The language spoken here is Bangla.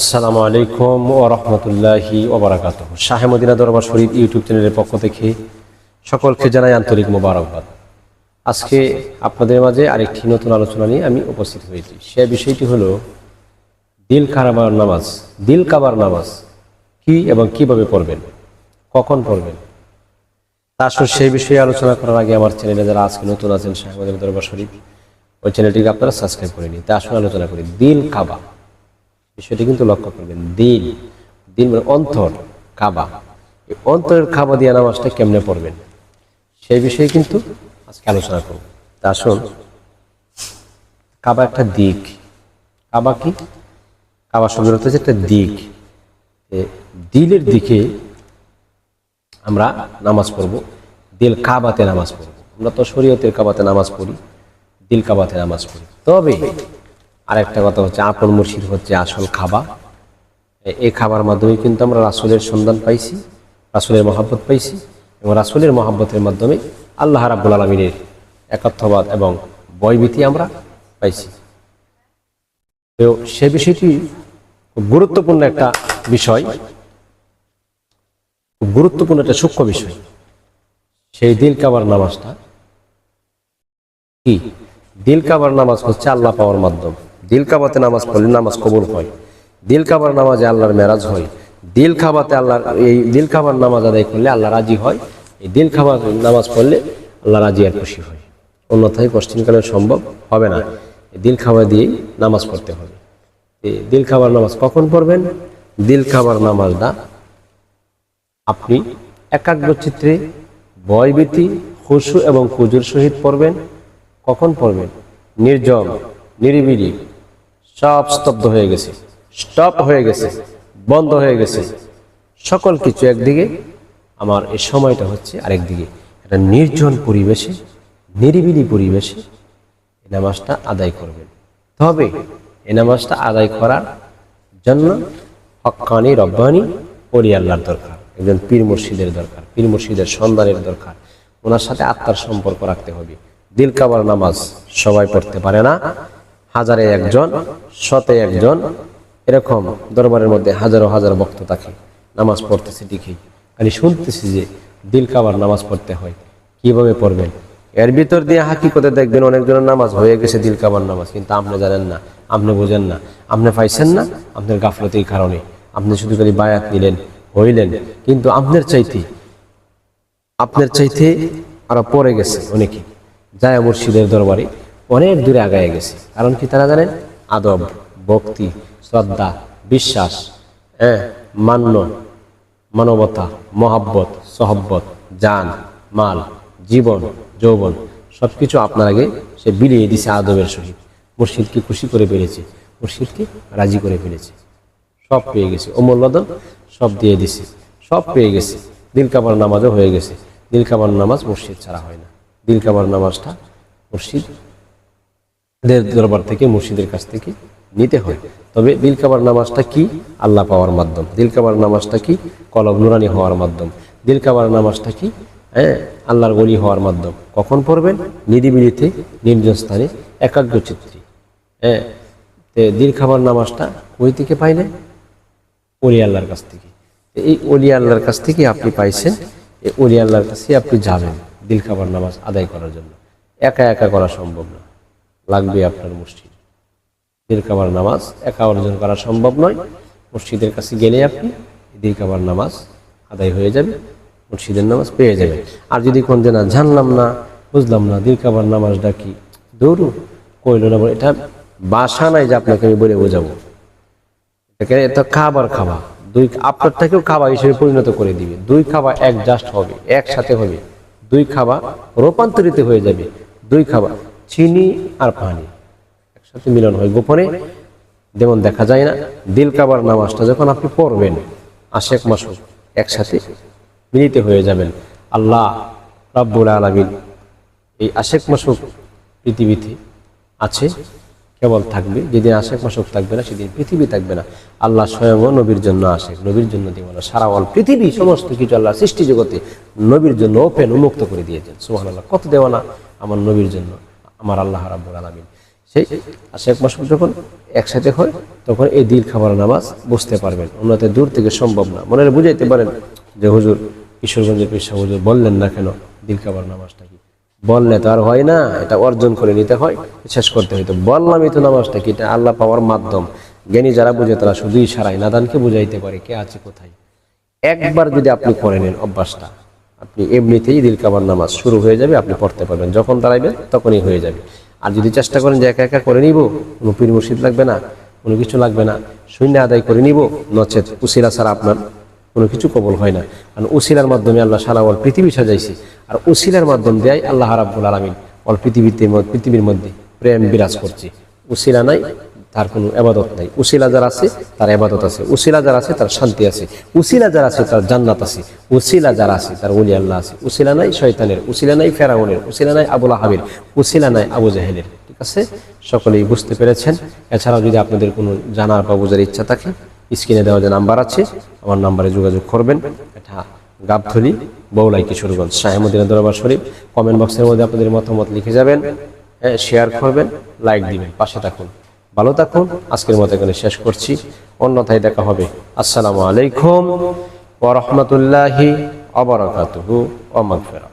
আসসালামু আলাইকুম ও রহমতুল্লাহি ওবরাকাত শাহে মদিনা দরবার শরীফ ইউটিউব চ্যানেলের পক্ষ থেকে সকলকে জানাই আন্তরিক মোবারকবাদ। আজকে আপনাদের মাঝে আরেকটি নতুন আলোচনা নিয়ে আমি উপস্থিত হয়েছি। সে বিষয়টি হলো দিল কারাবার নামাজ। দিল কাবার নামাজ কি এবং কীভাবে পড়বেন? কখন পড়বেন? তা আসলে সেই বিষয়ে আলোচনা করার আগে আমার চ্যানেলে যারা আজকে নতুন আছেন, শাহে মদিনা দরবার শরীফ, ওই চ্যানেলটিকে আপনারা সাবস্ক্রাইব করে নিন। তা আসলে আলোচনা করি। দিল কাবা। বিষয়টি কিন্তু লক্ষ্য করবেন। দিন। দিন মানে অন্তর, কাবা। এই অন্তরের খাবা দিয়ে নামাজটা কেমনে পড়বেন? সেই বিষয়ে কিন্তু আজকে আলোচনা করব। তা আসুন, কাবা একটা দিক। কাবা কি? কাবা অর্থ হচ্ছে একটা দিক। দিলের দিকে আমরা নামাজ পড়ব। দিল কাবাতে নামাজ পড়ব। আমরা তো শরীয়তের কাবাতে নামাজ পড়ি, দিল কাবাতে নামাজ পড়ি। তবে আরেকটা কথা হচ্ছে আপন মুর্শিদ হচ্ছে আসল খাবা এ- এই খাবার মাধ্যমে কিন্তু আমরা রাসুলের সন্ধান পাইছি, রাসুলের মহাব্বত পাইছি এবং রাসুলের মহাব্বতের মাধ্যমে আল্লাহ রাব্বুল আলমিনের একাত্মবাদ এবং বয়ভীতি আমরা পাইছি। তো সে বিষয়টি গুরুত্বপূর্ণ একটা বিষয় গুরুত্বপূর্ণ একটা সূক্ষ্ম বিষয়। সেই দিল কাবার নামাজটা কি? দিল কাবার নামাজ হচ্ছে আল্লাহ পাওয়ার মাধ্যম। দিল কাবাতে নামাজ পড়লে নামাজ কবুল হয়। দিল কাবার নামাজে আল্লাহর মেরাজ হয়। দিল খাবাতে আল্লাহর, এই দিল খাবার নামাজ আদায় করলে আল্লাহ রাজি হয়। এই দিল খাবার নামাজ পড়লে আল্লাহ রাজি আর খুশি হয়। অন্যথায় পশ্চিমকালে সম্ভব হবে না। দিল খাবার দিয়েই নামাজ পড়তে হবে। দিল খাবার নামাজ কখন পড়বেন? দিল খাবার নামাজটা আপনি একাগ্র চিত্রে ভয়ভীতি খুশু এবং কুজুর সহিত পড়বেন। কখন পড়বেন? নির্জম, নিরিবিলি সব স্তব্ধ হয়ে গেছে। স্টপ হয়ে গেছে, বন্ধ হয়ে গেছে। সকল কিছু একদিকে, আমার এই সময়টা হচ্ছে আরেকদিকে। একটা নির্জন পরিবেশে, নিরিবিলি পরিবেশে এই নামাজটা আদায় করবেন। তবে এই নামাজটা আদায় করার জন্য হক্কানি রব্বানি পরি আল্লাহর দরকার। একজন পীর মুর্শিদের দরকার, পীর মুর্শিদের সন্ধানের দরকার। ওনার সাথে আত্মার সম্পর্ক রাখতে হবে। দিল কাবার নামাজ সবাই পড়তে পারে না। হাজারে একজন, শতে একজন, এরকম দরবারের মধ্যে হাজারো হাজার ভক্ত থাকে, নামাজ পড়তেছে ঠিকই। খালি শুনতেছি যে দিল কাবার নামাজ পড়তে হয়, কীভাবে পড়বেন? এর ভিতর দিয়ে হাকিকতে দেখবেন অনেকজনের নামাজ হয়ে গেছে দিল কাবার নামাজ, কিন্তু আপনি জানেন না, আপনি বোঝেন না, আপনি পাইছেন না আপনার গাফলতির কারণে। আপনি শুধু খালি বায়াত নিলেন, হইলেন, কিন্তু আপনার চাইতে আপনার চাইতে আরও পরে গেছে অনেকে। যায় মুর্শিদের দরবারে অনেক দূরে আগায় গেছে। কারণ কি তারা জানেন? আদব, ভক্তি, শ্রদ্ধা, বিশ্বাস হ্যাঁ মান্য, মানবতা, মহাব্বত, সহব্বত, জান, মাল, জীবন, যৌবন সব কিছু আপনার আগে সে বিলিয়ে দিছে আদবের সহিত। মুর্শিদকে খুশি করে ফেলেছে, মুর্শিদকে রাজি করে ফেলেছে। সব পেয়ে গেছে। অমূল্যদন সব দিয়ে দিছে। সব পেয়ে গেছে। দিল কাবার নামাজও হয়ে গেছে। দিল কাবার নামাজ মুর্শিদ ছাড়া হয় না। দিল কাবার নামাজটা মুর্শিদ দরবার থেকে মুর্শিদের কাছ থেকে নিতে হয়। তবে দিল কাবার নামাজটা কি? আল্লাহ পাওয়ার মাধ্যম। দিল কাবার নামাজটা কি? কলব নুরানি হওয়ার মাধ্যম। দিল কাবার নামাজটা কি? হ্যাঁ আল্লাহর গলি হওয়ার মাধ্যম। কখন পড়বেন? নিরিবিলিতে, নির্জন স্থানে, একাগ্র চিত্রে হ্যাঁ তে দিল খাবার নামাজটা ওই থেকে পাইলেন? অলি আল্লাহর কাছ থেকে। এই অলি আল্লাহর কাছ থেকে আপনি পাইছেন, এই অলি আল্লাহর কাছে আপনি যাবেন দিল খাবার নামাজ আদায় করার জন্য। একা একা করা সম্ভব না। লাগবে আপনার মুর্শিদ দিল খাবার নামাজ, একা অর্জন করা সম্ভব নয়, মসজিদের কাছে গেলে আপনি দিল খাবার নামাজ আদায় হয়ে যাবে মুর্শিদের নামাজ পেয়ে যাবেন। আর যদি কোন যে না জানলাম না, বুঝলাম না দিল খাবার নামাজটা কি, দৌড়ু, কইল না এটা বাসা নাই যে আপনাকে আমি বলে বোঝাবো। এটাকে এটা খাবার খাওয়া, দুই আপনারটাকেও খাওয়া হিসেবে পরিণত করে দিবে। দুই খাওয়া এক জাস্ট হবে, একসাথে হবে। দুই খাওয়া রূপান্তরিত হয়ে যাবে। দুই খাওয়া চিনি আর পানি। একসাথে মিলন হয় গোপনে। যেমন দেখা যায় না, দিল কাবার নামাজটা যখন আপনি পড়বেন, আশেক মাসুক একসাথে মিলিত হয়ে যাবেন। আল্লাহ রাব্বুল আলামিন এই আশেক মাসুক পৃথিবীতে আছে, কেবল থাকবে। যেদিন আশেক মাসুক থাকবে না, সেদিন পৃথিবী থাকবে না। আল্লাহ স্বয়ং নবীর জন্য আসে নবীর জন্য দিবানা সারা অল পৃথিবী, সমস্ত কিছু আল্লাহ সৃষ্টি জগতে নবীর জন্য ওপেন, উন্মুক্ত করে দিয়েছেন। সুহান আল্লাহ কত দেওয়ানা আমার নবীর জন্য। আমার আল্লাহ রাব্বুল আলামিন। সেই আশেক মাসুক যখন একসাথে হয়, তখন এই দিল খাবার নামাজ বুঝতে পারবেন। অন্যতে দূর থেকে সম্ভব না। মনে বুঝাইতে পারেন যে, হুজুর, কিশোরগঞ্জের পেশা হুজুর, বললেন না কেন দিল খাবার নামাজটা কি? বললে তো আর হয় না, এটা অর্জন করে নিতে হয়, শেষ করতে হইতো বললামই তো নামাজটা কি? এটা আল্লাহ পাওয়ার মাধ্যম। জ্ঞানী যারা বুঝে তারা শুধুই সারাই নাদানকে বুঝাইতে পারে কে আছে কোথায়। একবার যদি আপনি করে নেন অভ্যাসটা। আপনি এমনিতেই দিল কাবার নামাজ শুরু হয়ে যাবে, আপনি পড়তে পারবেন। যখন দাঁড়াইবেন তখনই হয়ে যাবে। আর যদি চেষ্টা করেন যে একা একা করে নিব, কোনো পীর মুর্শিদ লাগবে না, কোনো কিছু লাগবে না, শূন্য আদায় করে নিব, নচেত উসিলা ছাড়া আপনার কোনো কিছু কবল হয় না। কারণ উসিলার মাধ্যমে আল্লাহ সারা অল পৃথিবী সাজাইছে। আর উসিলার মাধ্যম দেয় আল্লাহ রাব্বুল আলামিন অল পৃথিবীতে পৃথিবীর মধ্যে প্রেম বিরাজ করছে। উসিলা নাই তার কোনো এবাদত নাই। উসিলা যার আছে, তার এবাদত আছে। উসিলা যার আছে, তার শান্তি আছে। উসিলা যার আছে, তার জান্নাত আছে। উসিলা যার আছে, তার ওলি আল্লাহ আছে। উসিলা নাই শয়তানের, উসিলা নাই ফেরাউনের, উসিলা নাই আবুল আহাবের উসিলা নাই আবু জাহেলের। ঠিক আছে? সকলেই বুঝতে পেরেছেন? এছাড়াও যদি আপনাদের কোনো জানার বা বোঝার ইচ্ছা থাকে, স্ক্রিনে দেওয়া যে নাম্বার আছে, আমার নাম্বারে যোগাযোগ করবেন। এটা গাবথলি বৌলাই কিশোরগঞ্জ শাহেমুদ্দিন দরবার শরীফ। কমেন্ট বক্সের মধ্যে আপনাদের মতামত লিখে যাবেন হ্যাঁ শেয়ার করবেন লাইক দিবেন, পাশে থাকুন। ভালো থাকুন। আজকের মতো এখানে শেষ করছি। অন্যথায় দেখা হবে। আসসালামু আলাইকুম ওরহমতুল্লাহি রাহমাতুল্লাহি ওয়া বারাকাতুহু। ওয়া মাগফিরাহ